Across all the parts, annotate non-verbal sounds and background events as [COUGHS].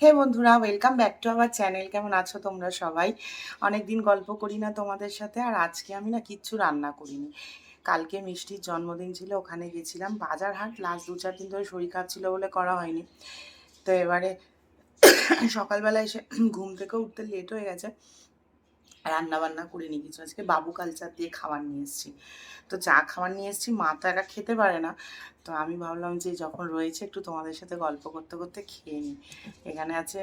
হে বন্ধুরা welcome back to our channel কেমন আছো তোমরা সবাই? অনেক দিন গল্প করি না তোমাদের সাথে, আর আজকে আমি না কিচ্ছু রান্না করিনি। কালকে মিষ্টির জন্মদিন ছিল, ওখানে গেছিলাম। বাজার হাট লাস্ট দু চার দিন ধরে শরীর খারাপ ছিল বলে করা হয়নি। তো এবারে [COUGHS] সকালবেলা এসে ঘুম থেকে উঠতে লেট হয়ে গেছে। রান্না বান্না করিনি কিছু। আজকে বাবু কালচার দিয়ে খাবার নিয়ে এসেছি। তো চা খাবার নিয়ে এসেছি, মা তো একা খেতে পারে না। তো আমি ভাবলাম যে যখন রয়েছে একটু তোমাদের সাথে গল্প করতে করতে খেয়ে নিই। এখানে আছে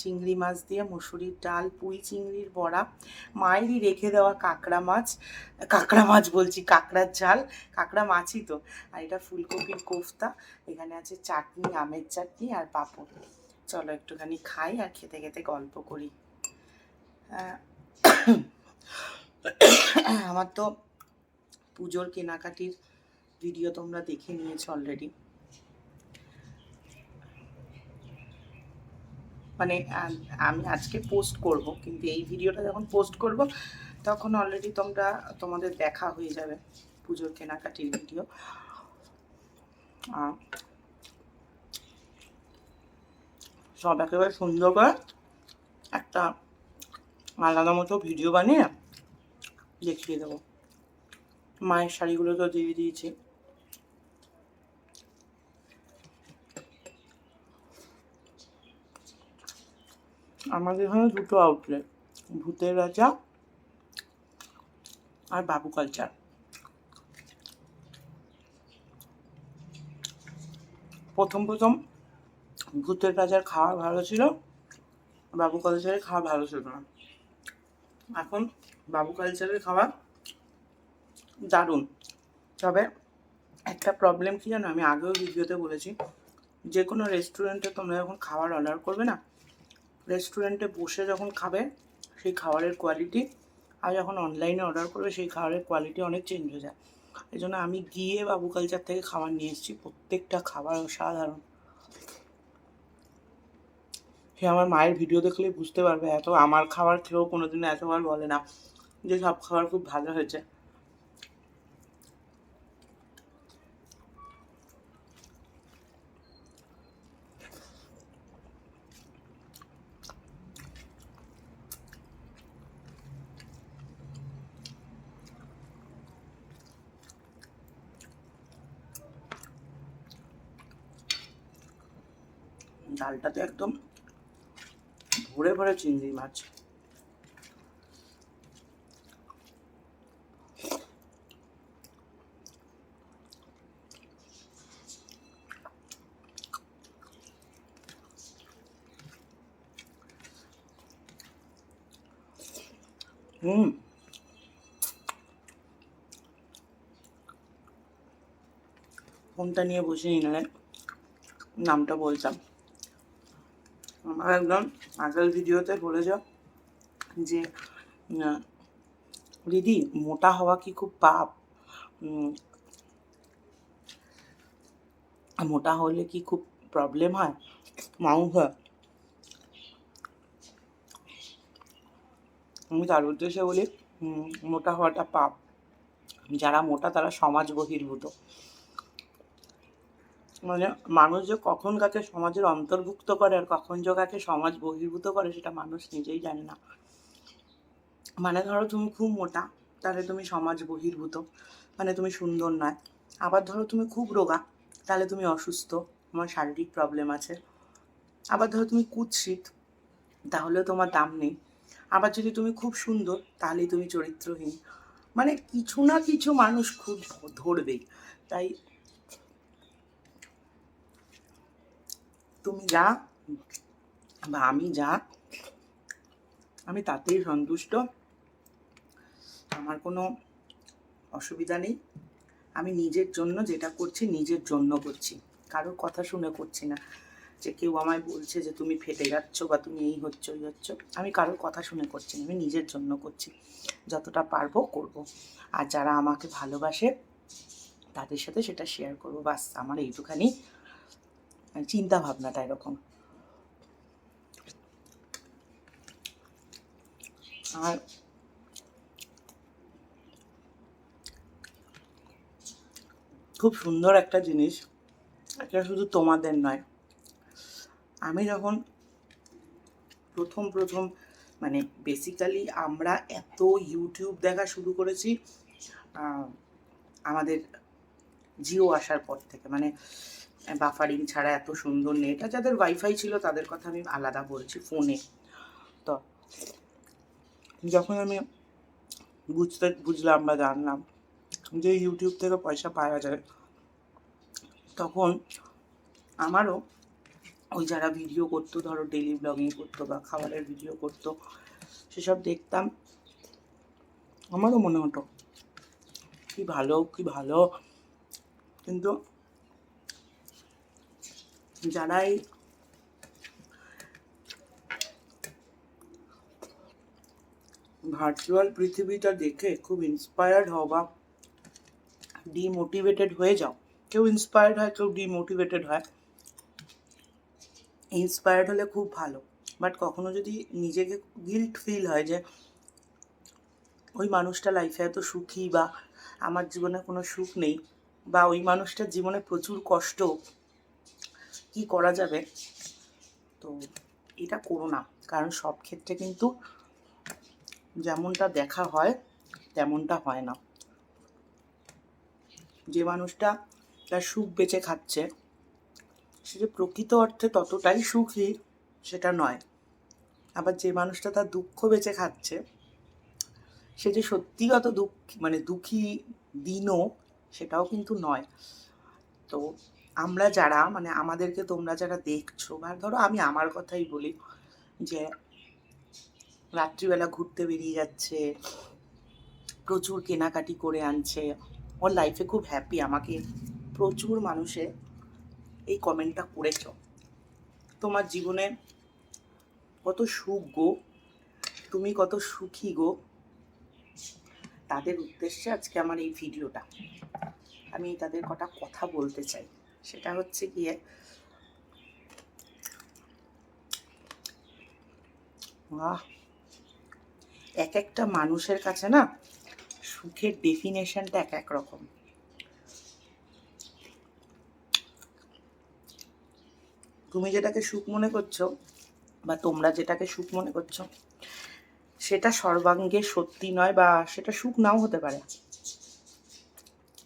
চিংড়ি মাছ দিয়ে মুসুরির ডাল, পুঁই চিংড়ির বড়া মায়েরই রেখে দেওয়া কাঁকড়া মাছ কাঁকড়া মাছ বলছি, কাঁকড়ার ঝাল, কাঁকড়া মাছই তো। আর এটা ফুলকপির কোফতা, এখানে আছে চাটনি, আমের চাটনি আর পাঁপড়। চলো একটুখানি খাই আর খেতে খেতে গল্প করি। [COUGHS] আমার তো পুজোর কেনাকাটির ভিডিও তোমরা দেখে নিয়েছো অলরেডি মানে আমি আজকে পোস্ট করব, কিন্তু এই ভিডিওটা যখন পোস্ট করব, তখন অলরেডি তোমরা, তোমাদের দেখা হয়ে যাবে পুজোর কেনাকাটির ভিডিও সব একেবারে সুন্দর করে একটা আলাদা মতো ভিডিও বানিয়ে দেখিয়ে দেবো। মায়ের শাড়িগুলো তো দিয়ে দিয়েছি। আমাদের এখানে দুটো আউটলেট ভূতের রাজা আর বাবু কালচার প্রথম প্রথম ভূতের রাজার খাওয়া ভালো ছিল, বাবু কালচারের খাওয়া ভালো ছিল না। এখন বাবু কালচারের খাওয়া দারুণ। তবে একটা প্রবলেম কি জানো? আমি আগেও ভিডিওতে বলেছি যে কোনো রেস্টুরেন্টে তোমরা যখন খাবার অর্ডার করবে না রেস্টুরেন্টে বসে যখন খাবে, সেই খাবারের কোয়ালিটি আর যখন অনলাইনে অর্ডার করবে, সেই খাবারের কোয়ালিটি অনেক চেঞ্জ হয়ে যায়। এই জন্য আমি গিয়ে বাবু কালচার থেকে খাবার নিয়ে এসেছি, প্রত্যেকটা খাবার অসাধারণ। সে আমার মায়ের ভিডিও দেখলেই বুঝতে পারবে, এত আমার খাবার খেয়েও কোনোদিনও এতবার বলে না যে সব খাবার খুব ভালো হয়েছে। ডালটাতে একদম ভরে ভরে চিংড়ি মাছ। হুম। ফোনটা নিয়ে বসে নিলে নামটা বলতাম। আমার একদম আগের ভিডিওতে বলেছ যে দিদি, মোটা হওয়া কি খুব পাপ? মোটা হলে কি খুব প্রবলেম হয়? মাউন্ট হয় আমি তার উদ্দেশ্যে বলি মোটা হওয়াটা পাপ। যারা মোটা তারা সমাজ বহির্ভূত মানে মানুষ যে কখন কাকে সমাজের অন্তর্ভুক্ত করে আর কখন যে কাকে সমাজ বহির্ভূত করে সেটা মানুষ নিজেই জানে না। মানে ধরো তুমি খুব মোটা, তাহলে তুমি সমাজ বহির্ভূত। মানে তুমি সুন্দর নয়। আবার ধরো তুমি খুব রোগা, তাহলে তুমি অসুস্থ। তোমার শারীরিক প্রবলেম আছে। আবার ধরো তুমি কুৎসিত, তাহলেও তোমার দাম নেই। আবার যদি তুমি খুব সুন্দর, তাহলেই তুমি চরিত্রহীন। মানে কিছু না কিছু মানুষ খুব ধরবেই। তাই তুমি যা, বা আমি যা, আমি তাতেই সন্তুষ্ট। আমার কোনো অসুবিধা নেই। আমি নিজের জন্য যেটা করছি, নিজের জন্য করছি। কারোর কথা শুনে করছি না। যে কেউ আমায় বলছে যে তুমি ফেটে যাচ্ছ বা তুমি এই হচ্ছ, ওই হচ্ছ, আমি কারোর কথা শুনে করছি না। আমি নিজের জন্য করছি। যতটা পারব করব। আর যারা আমাকে ভালোবাসে, তাদের সাথে সেটা শেয়ার করব। বাস, আমার এইটুখানি। চিন্তা ভাবনাটা এরকম। আর খুব সুন্দর একটা জিনিস, এটা শুধু তোমাদের নয়। আমি যখন প্রথম প্রথম মানে বেসিক্যালি আমরা এত ইউটিউব দেখা শুরু করেছি আমাদের জিও আসার পর থেকে। মানে বাফারিং ছাড়া এত সুন্দর নেট আর যাদের ওয়াইফাই ছিল তাদের কথা আমি আলাদা বলছি ফোনে তো যখন আমি বুঝতে, বুঝলাম বা জানলাম যে ইউটিউব থেকে পয়সা পাওয়া যায়, তখন আমারও ওই যারা ভিডিও করতো, ধরো ডেলি ব্লগিং করতো বা খাবারের ভিডিও করতো, সেসব দেখতাম। আমারও মনে হতো, কি ভালো কি ভালো। কিন্তু যারাই ভার্চুয়াল পৃথিবীটা দেখে খুব ইন্সপায়ার্ড হও বা ডিমোটিভেটেড হয়ে যাও। কেউ ইন্সপায়ার্ড হয়, কেউ ডিমোটিভেটেড হয়। ইন্সপায়ার্ড হলে খুব ভালো। বাট কখনো যদি নিজেকে গিল্ট ফিল হয় যে ওই মানুষটা লাইফে এত সুখী বা আমার জীবনে কোনো সুখ নেই বা ওই মানুষটার জীবনে প্রচুর কষ্ট কি করা যাবে? তো এটা করো না। কারণ সব ক্ষেত্রে কিন্তু যেমনটা দেখা হয়, তেমনটা হয় না। যে মানুষটা তার সুখ বেঁচে খাচ্ছে, সে যে প্রকৃত অর্থে ততটাই সুখী সেটা নয়। আবার যে মানুষটা তার দুঃখ বেঁচে খাচ্ছে, সে যে সত্যিগত দুঃখ মানে দুঃখী দিনও সেটাও কিন্তু নয়। তো আমরা যারা মানে আমাদেরকে তোমরা যারা দেখছ, বা ধরো আমি আমার কথাই বলি যে, রাত্রিবেলা ঘুরতে বেরিয়ে যাচ্ছে, প্রচুর কেনাকাটি করে আনছে, ওর লাইফে খুব হ্যাপি আমাকে প্রচুর মানুষে এই কমেন্টটা করেছ। তোমার জীবনে কত সুখ গো, তুমি কত সুখী গো। তাদের উদ্দেশ্যে আজকে আমার এই ভিডিওটা আমি তাদের কটা কথা বলতে চাই। সেটা হচ্ছে গিয়ে এক একটা মানুষের কাছে না সুখের ডেফিনেশনটা এক এক রকম। তুমি যেটাকে সুখ মনে করছ বা তোমরা যেটাকে সুখ মনে করছ, সেটা সর্বাঙ্গে সত্যি নয় বা সেটা সুখ নাও হতে পারে।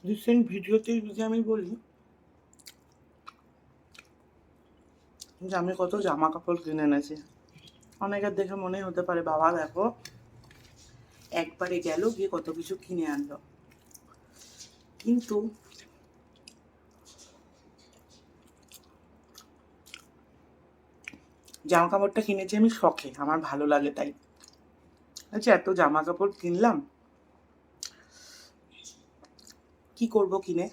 রিসেন্ট ভিডিওতে যদি আমি বলি যে আমি কত জামা কাপড় কিনে এনেছি। অনেকের দেখে মনে হতে পারে, বাবা, দেখো, একবারে গেল গিয়ে কত কিছু কিনে আনলো। কিন্তু জামা কাপড়টা কিনেছি আমি শখে, আমার ভালো লাগে তাই। আচ্ছা এত জামা কাপড় কিনলাম, কি করব কিনে?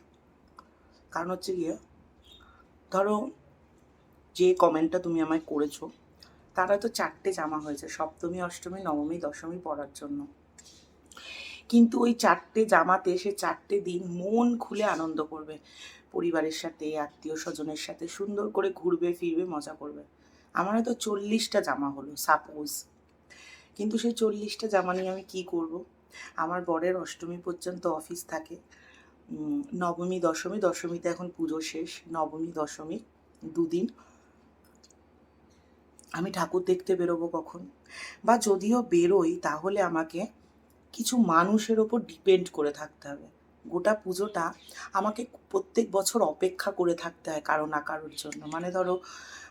কারণ হচ্ছে গিয়ে, ধরো যে কমেন্টটা তুমি আমায় করেছ, তারা তো চারটে জামা হয়েছে, সপ্তমী, অষ্টমী, নবমী, দশমী পরার জন্য। কিন্তু ওই চারটে জামাতে, সে চারটে দিন মন খুলে আনন্দ করবে। পরিবারের সাথে, আত্মীয় স্বজনের সাথে সুন্দর করে ঘুরবে, ফিরবে, মজা করবে। আমার তো চল্লিশটা জামা হলো সাপোজ কিন্তু সেই চল্লিশটা জামা নিয়ে আমি কি করব? আমার বরের অষ্টমী পর্যন্ত অফিস থাকে। নবমী, দশমী, দশমীতে এখন পুজো শেষ। নবমী, দশমী দুদিন আমি ঠাকুর দেখতে বেরোবো কখন? বা যদিও বেরোই, তাহলে আমাকে কিছু মানুষের ওপর ডিপেন্ড করে থাকতে হবে। গোটা পুজোটা আমাকে প্রত্যেক বছর অপেক্ষা করে থাকতে হয় কারও না কারোর জন্য। মানে ধরো,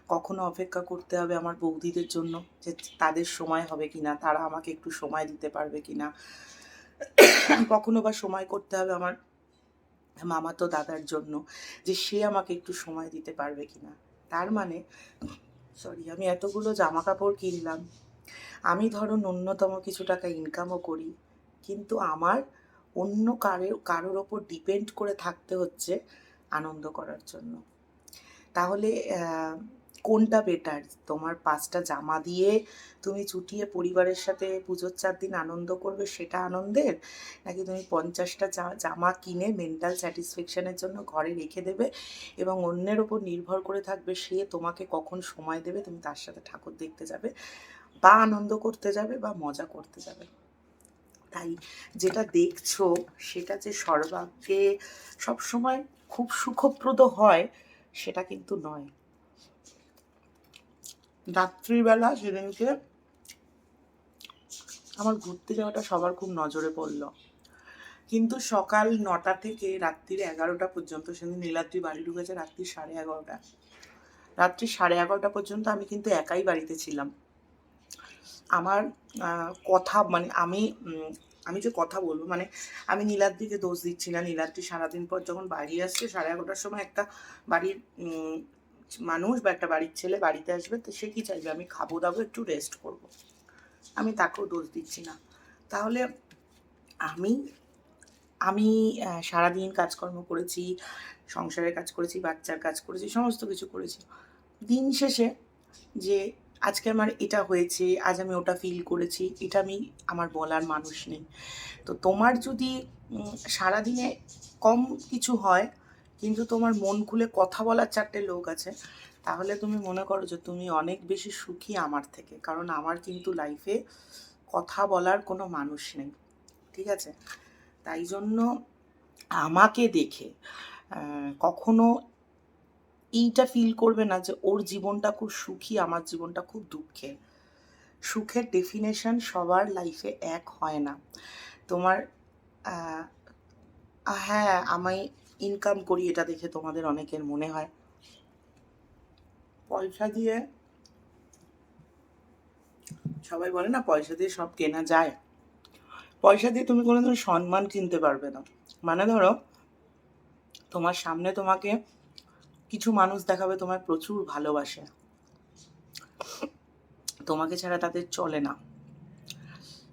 কখনো অপেক্ষা করতে হবে আমার বৌদিদের জন্য যে তাদের সময় হবে কি না তারা আমাকে একটু সময় দিতে পারবে কি না কখনো বা সময় করতে হবে আমার মামাতো দাদার জন্য যে সে আমাকে একটু সময় দিতে পারবে কি না তার মানে সরি আমি এতগুলো জামা কাপড় কিনলাম। আমি ধরো ন্যূনতম কিছু টাকা ইনকামও করি, কিন্তু আমার অন্য কারও, কারোর ওপর ডিপেন্ড করে থাকতে হচ্ছে আনন্দ করার জন্য। তাহলে কোনটা বেটার তোমার পাঁচটা জামা দিয়ে তুমি চুটিয়ে পরিবারের সাথে পুজোর চার দিন আনন্দ করবে সেটা আনন্দের? নাকি তুমি পঞ্চাশটা জামা কিনে মেন্টাল স্যাটিসফ্যাকশনের জন্য ঘরে রেখে দেবে এবং অন্যের ওপর নির্ভর করে থাকবে সে তোমাকে কখন সময় দেবে তুমি তার সাথে ঠাকুর দেখতে যাবে বা আনন্দ করতে যাবে বা মজা করতে যাবে। তাই যেটা দেখছ সেটা যে সর্বাগ্রে সবসময় খুব সুখপ্রদ হয় সেটা কিন্তু নয়। রাত্রিবেলা সেদিনকে আমার ঘুরতে যাওয়াটা সবার খুব নজরে পড়ল। কিন্তু সকাল নটা থেকে রাত্রির এগারোটা পর্যন্ত সেদিন নীলাদ্রি বাড়ি ঢুকেছে রাত্রি সাড়ে এগারোটা। রাত্রি সাড়ে এগারোটা পর্যন্ত আমি কিন্তু একাই বাড়িতে ছিলাম। আমার কথা মানে আমি আমি যে কথা বলব মানে আমি নীলাদ্রিকে দোষ দিচ্ছি না। নীলাদ্রি সারাদিন পর যখন বাড়ি আসছে, সাড়ে এগারোটার সময় একটা বাড়ির মানুষ বা একটা বাড়ির ছেলে বাড়িতে আসবে, তো সে কি চাইবে? আমি খাব, দাবো, একটু রেস্ট করব। আমি তাকেও দোষ দিচ্ছি না। তাহলে আমি আমি সারাদিন কাজকর্ম করেছি, সংসারের কাজ করেছি, বাচ্চার কাজ করেছি, সমস্ত কিছু করেছি। দিন শেষে যে আজকে আমার এটা হয়েছে, আজ আমি ওটা ফিল করেছি, এটা আমি, আমার বলার মানুষ নেই। তো তোমার যদি সারাদিনে কম কিছু হয় কিন্তু তোমার মন খুলে কথা বলার চারটে লোক আছে, তাহলে তুমি মনে করো যে তুমি অনেক বেশি সুখী আমার থেকে, কারণ আমার কিন্তু লাইফে কথা বলার কোনো মানুষ নেই, ঠিক আছে? তাই জন্য আমাকে দেখে কখনো এইটা ফিল করবে না যে ওর জীবনটা খুব সুখী, আমার জীবনটা খুব দুঃখের। সুখের ডেফিনেশন সবার লাইফে এক হয় না। তোমার হ্যাঁ আমি ইনকাম করি, এটা দেখে তোমাদের অনেকের মনে হয়। পয়সা দিয়ে সবাই বলে না, পয়সা দিয়ে সব কেনা যায়। পয়সা দিয়ে তুমি কোনোদিন সম্মান কিনতে পারবে না। মানে ধরো, তোমার সামনে তোমাকে কিছু মানুষ দেখাবে, তোমায় প্রচুর ভালোবাসে। তোমাকে ছাড়া তাদের চলে না।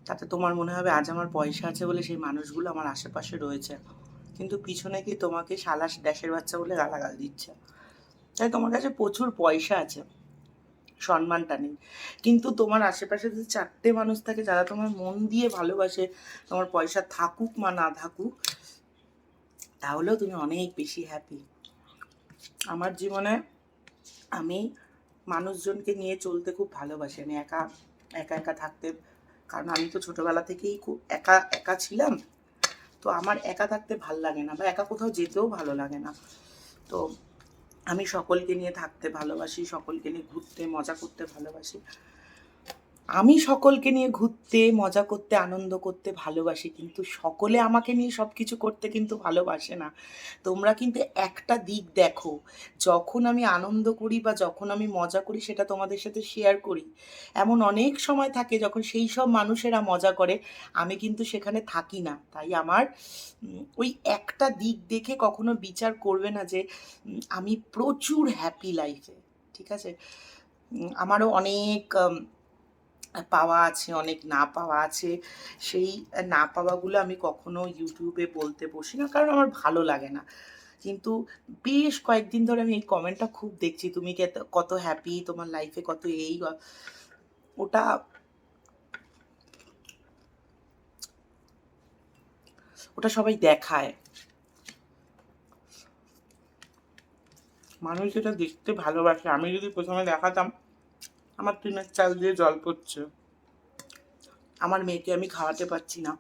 তাতে তোমার মনে হবে, আজ আমার পয়সা আছে বলে সেই মানুষগুলো আমার আশেপাশে রয়েছে। কিন্তু পিছনে কি তোমাকে সালাস ড্যাশের বাচ্চা বলে গালাগাল দিচ্ছে? তাই তোমার কাছে প্রচুর পয়সা আছে, সম্মানটা নেই। কিন্তু তোমার আশেপাশে যে চারটে মানুষ থাকে, যারা তোমার মন দিয়ে ভালোবাসে, তোমার পয়সা থাকুক বা না থাকুক, তাহলেও তুমি অনেক বেশি হ্যাপি আমার জীবনে আমি মানুষজনকে নিয়ে চলতে খুব ভালোবাসি। আমি একা একা একা থাকতে, কারণ আমি তো ছোটবেলা থেকেই খুব একা একা ছিলাম। তো আমার একা থাকতে ভালো লাগে না বা একা কোথাও যেতেও ভালো লাগে না। তো আমি সকলকে নিয়ে থাকতে ভালোবাসি, সকলকে নিয়ে ঘুরতে, মজা করতে ভালোবাসি। আমি সকলকে নিয়ে ঘুরতে, মজা করতে, আনন্দ করতে ভালোবাসি, কিন্তু সকলে আমাকে নিয়ে সব কিছু করতে কিন্তু ভালোবাসে না। তোমরা কিন্তু একটা দিক দেখো, যখন আমি আনন্দ করি বা যখন আমি মজা করি সেটা তোমাদের সাথে শেয়ার করি। এমন অনেক সময় থাকে যখন সেই সব মানুষেরা মজা করে, আমি কিন্তু সেখানে থাকি না। তাই আমার ওই একটা দিক দেখে কখনো বিচার করবে না যে আমি প্রচুর হ্যাপি লাইফে ঠিক আছে? আমারও অনেক পাওয়া আছে, অনেক না পাওয়া আছে, সেই না পাওয়াগুলো আমি কখনো ইউটিউবে বলতে বসি না, কারণ আমার ভালো লাগে না। কিন্তু বেশ কয়েকদিন ধরে আমি এই কমেন্টটা খুব দেখছি, তুমি কত হ্যাপি তোমার লাইফে কত এই ওটা ওটা সবাই দেখায়। মানুষ যেটা দেখতে ভালোবাসে, আমি যদি প্রথমে দেখাতাম আমার টিনের চাল দিয়ে জল পড়ছে। আমার মেয়েকে আমি খাওয়াতে পারছি না।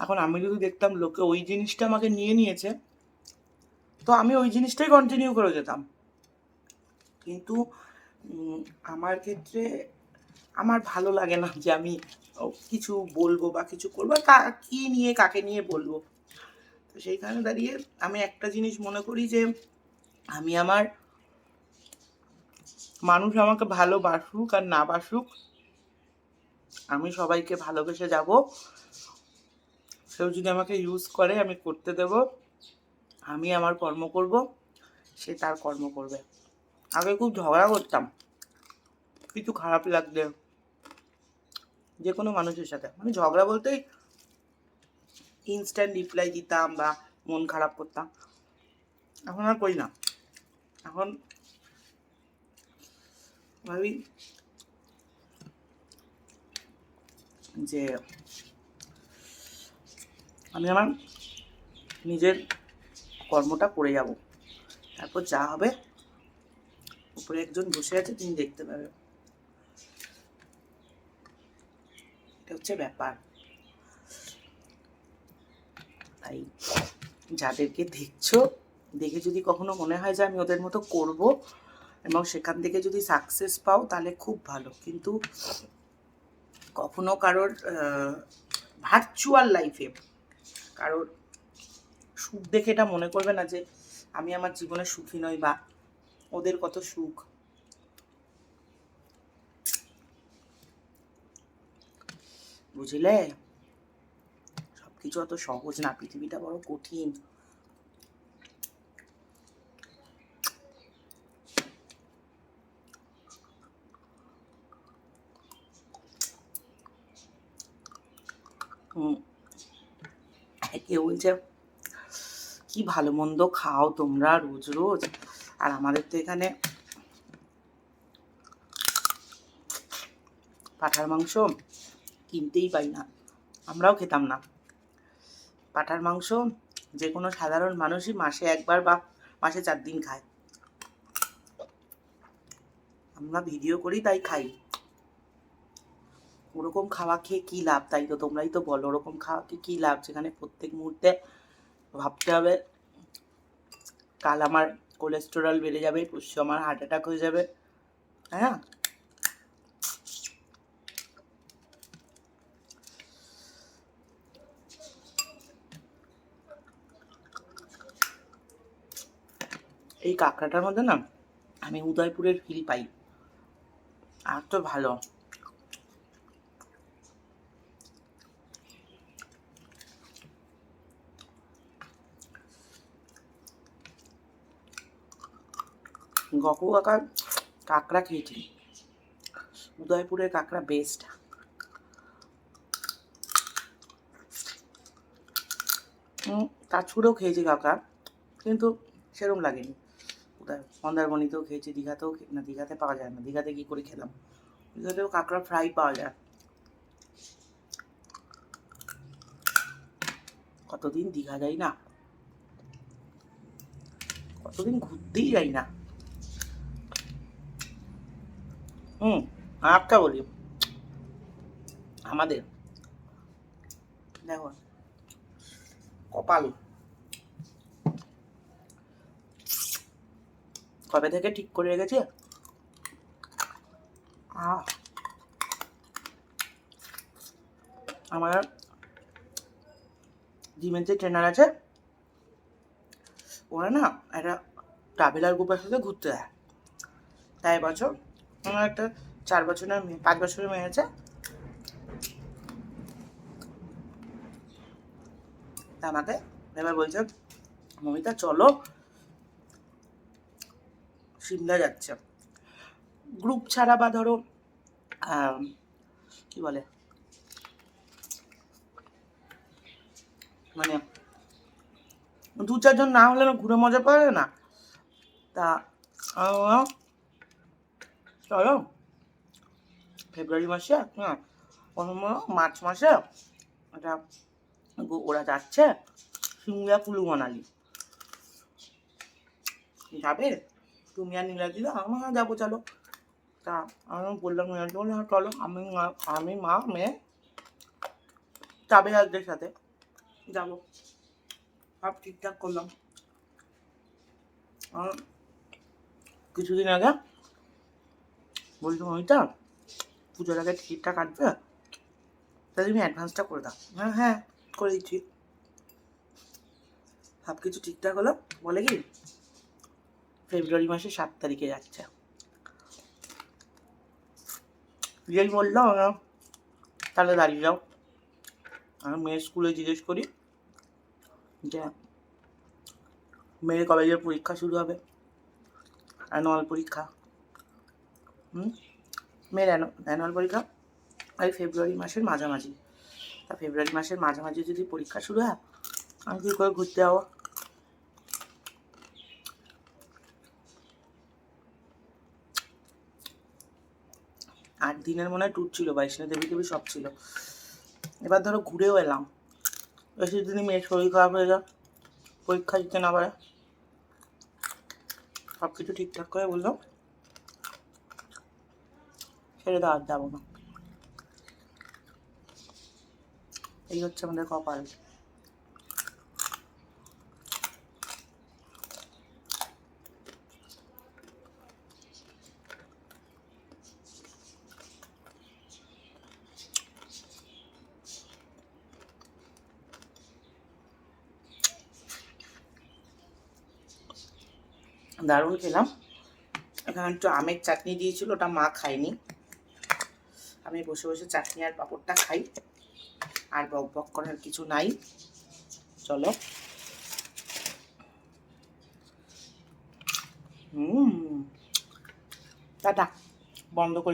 এখন আমি যদি দেখতাম লোকে ওই জিনিসটা আমাকে নিয়ে নিয়েছে, তো আমি ওই জিনিসটাই কন্টিনিউ করে যেতাম। কিন্তু আমার ক্ষেত্রে আমার ভালো লাগে না যে আমি কিছু বলব বা কিছু করব কা- কি নিয়ে, কাকে নিয়ে বলব। তো সেইখানে দাঁড়িয়ে আমি একটা জিনিস মনে করি যে, আমি আমার মানুষ আমাকে ভালোবাসুক আর না বাসুক, আমি সবাইকে ভালোবেসে যাব। সেও যদি আমাকে ইউজ করে, আমি করতে দেব। আমি আমার কর্ম করব, সে তার কর্ম করবে। আগে খুব ঝগড়া করতাম। কিছু খারাপ লাগলে যে কোনো মানুষের সাথে। মানে ঝগড়া বলতেই ইনস্ট্যান্ট রিপ্লাই দিতাম বা মন খারাপ করতাম। এখন আর করি না। এখন ভাবি। যে আমি আমার নিজের কর্মটা করে যাব। তারপর যা হবে, উপরে একজন বসে আছে, তিনি দেখতে পাবে এটা হচ্ছে ব্যাপার। তাই যাদেরকে দেখছ, দেখে যদি কখনো মনে হয় যে আমি ওদের মতো করব এবং সেখান থেকে যদি সাকসেস পাও, তাহলে খুব ভালো। কিন্তু কখনো কারোর ভার্চুয়াল লাইফে কারোর সুখ দেখে এটা মনে করবে না যে আমি আমার জীবনে সুখী নই বা ওদের কত সুখ। বুঝলে? সবকিছু অত সহজ না, পৃথিবীটা বড় কঠিন। কেউ বলছে? কি ভালো মন্দ খাও তোমরা রোজ রোজ। আর আমাদের তো এখানে পাঠার মাংস কিনতেই পাই না। আমরাও খেতাম না। পাঠার মাংস যে কোনো সাধারণ মানুষই মাসে একবার বা মাসে চার দিন খায়। আমরা ভিডিও করি, তাই খাই। ওরকম খাওয়া খেয়ে কী লাভ? তাই তো তোমরাই তো বলো, ওরকম খাওয়া খেয়ে কী লাভ? যেখানে প্রত্যেক মুহূর্তে ভাবতে হবে, কাল আমার কোলেস্টেরল বেড়ে যাবে, পরশু আমার হার্ট অ্যাটাক হয়ে যাবে হ্যাঁ এই কাঁকড়াটার মধ্যে না, আমি উদয়পুরের ফিল পাই, আর তো ভালো। গকু কাকার কাঁকড়া খেয়েছি। উদয়পুরের কাঁকড়া বেস্ট তাছুড়েও খেয়েছি কাকা কিন্তু সেরম লাগেনি। মন্দারমণিতেও খেয়েছি, দীঘাতেও না, দীঘাতে পাওয়া যায় না। দীঘাতে কী করে খেলাম? দীঘাতেও কাঁকড়া ফ্রাই পাওয়া যায়। কতদিন দীঘা যাই না? কতদিন ঘুরতেই যাই না? হুম আর একটা বলি। আমাদের। দেখো, কপাল। কবে থেকে ঠিক করে রেখেছে? আমার জিমের যে ট্রেনার আছে, ওরা না একটা ট্রাভেলার গ্রুপের সাথে ঘুরতে যায়। তাই বছর আমার একটা চার বছরের মেয়ে, পাঁচ বছরের মেয়ে আছে। আমাকে এবার বলছে, মমিতা, চলো। সিমলা যাচ্ছে। গ্রুপ ছাড়া বা ধরো কি বলে? মানে দু চারজন না হলে ঘুরে মজা পাবে না? তা চলো। ফেব্রুয়ারি মাসে হ্যাঁ মার্চ মাসে এটা ওরা যাচ্ছে সিমলা কুলু মানালি। যাবে? তুমি আর নীলাদি আমি হ্যাঁ যাব, চলো। তা আমি বললাম বলল হ্যাঁ চলো, আমি আমি মা, মেয়ে যাবে ট্রাভেলারদের সাথে। যাব। সব ঠিকঠাক করলাম। কিছুদিন আগে বলছো মমিতা পুজোর আগে টিকিটটা কাটবে? তাহলে তুমি অ্যাডভান্সটা করে দাও। হ্যাঁ হ্যাঁ করে দিচ্ছি। সব কিছু ঠিকঠাক হলো? বলে কি? ফেব্রুয়ারি মাসের সাত তারিখে যাচ্ছে। যেই বলল তাহলে দাঁড়িয়ে যাও। আমি মেয়ের স্কুলে জিজ্ঞেস করি যে, মেয়ের কলেজের পরীক্ষা শুরু হবে? অ্যানুয়াল পরীক্ষা। মেয়ের অ্যানুয়াল পরীক্ষা ওই ফেব্রুয়ারি মাসের মাঝামাঝি। তা ফেব্রুয়ারি মাসের মাঝামাঝি যদি পরীক্ষা শুরু হয়, আমি কী করে ঘুরতে যাব? আট দিনের মনে হয় ট্যুর ছিল বৈষ্ণব দেবী দেবী সব ছিল। এবার ধরো ঘুরেও এলাম। বেশি দিনই মেয়ের শরীর খারাপ হয়ে যায়, পরীক্ষা দিতে না পারে। সব কিছু ঠিকঠাক করে বলল ছেড়ে দেওয়ার যাব না। এই হচ্ছে আমাদের কপাল। দারুণ খেলাম। এখানে একটু আমের চাটনি দিয়েছিল, ওটা মা খায়নি। আমি বসে বসে চাটনি আর পাঁপড়টা খাই। আর বক বক করার কিছু নাই। চলো। হুম। টাটা। বন্ধ করে